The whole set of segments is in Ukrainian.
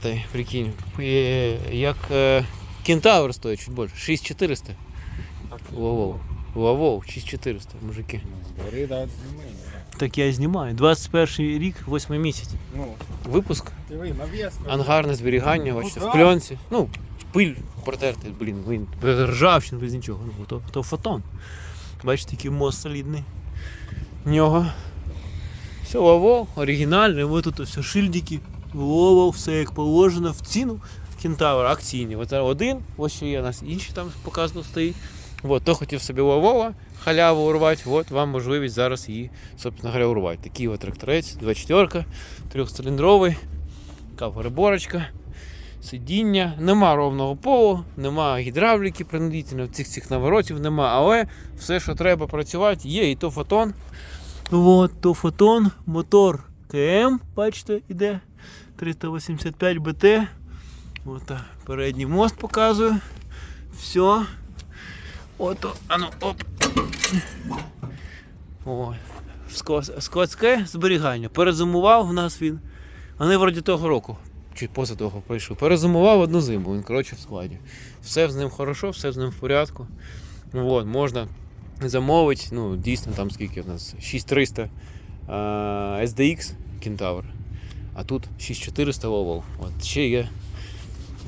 этой, прикинь, е, як е, кентавр стоїть чуть більше. 6400. Воу-воу. Воу-воу, 6400, мужики. Гори, да. Так я і знімаю. 21 рік, 8 місяць. Ну, Випуск. Ангарне зберігання, бачите, Ну, в пленці. Ну, пиль протертий, блін, він ржавчин, без нічого. Ну, то, то фотон. Бачите, який мост солідний. В нього. Все вово, оригінальне, ви тут все шильдики. Вово, все як положено в ціну. Кентавр акційні. От один, ось ще є у нас інші там показано стоїть. От, хто хотів собі Вовова халяву урвати, от вам можливість зараз її, собственно говоря, урвати. Такий от тракторець, 24 трьохциліндровий, така переборочка, сидіння, нема ровного полу, нема гідравліки принудительно, цих цих наворотів нема, але все, що треба працювати, є і то фотон. От, то фотон, мотор КМ, бачите, іде 385 БТ. От передній мост показую. Все. Ото, ану, оп. О, ско- складське зберігання. Перезимував в нас він. Вони вроді того року, чи поза того прийшов. Перезимував одну зиму, він коротше в складі. Все з ним хорошо, все з ним в порядку. От, можна замовити, ну, дійсно там скільки в нас? 6300 а, SDX Кентавр. А тут 6400 Ловол. От, ще є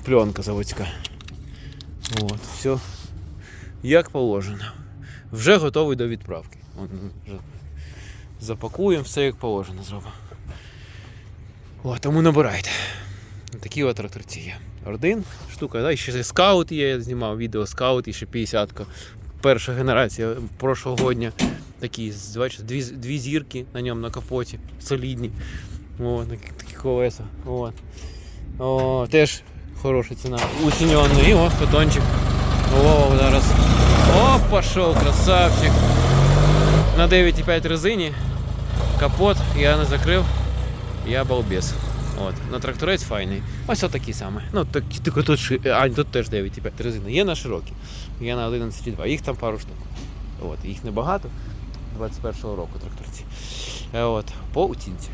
пленка заводська. От, все як положено. Вже готовий до відправки. Ну, запакуємо, все як положено зробимо. О, тому набирайте. Такі от тракторці є. Один штука, да? і ще скаут є, я знімав відео скаут, і ще 50-ка. Перша генерація прошлогодня. Такі, дві, дві зірки на ньому на капоті, солідні. О, такі, колеса. От. О, теж хороша ціна. Усіньонний. І о, фотончик. О, зараз. О, пошел, красавчик. На 9,5 резині. Капот я не закрив. Я балбес. От. На тракторець файний. Ось такий самий. Ну, так, тільки тут, а, тут теж 9,5 резини. Є на широкі. Є на 11,2. Їх там пару штук. От. Їх небагато. 21-го року тракторці. Е, От. По оцінці.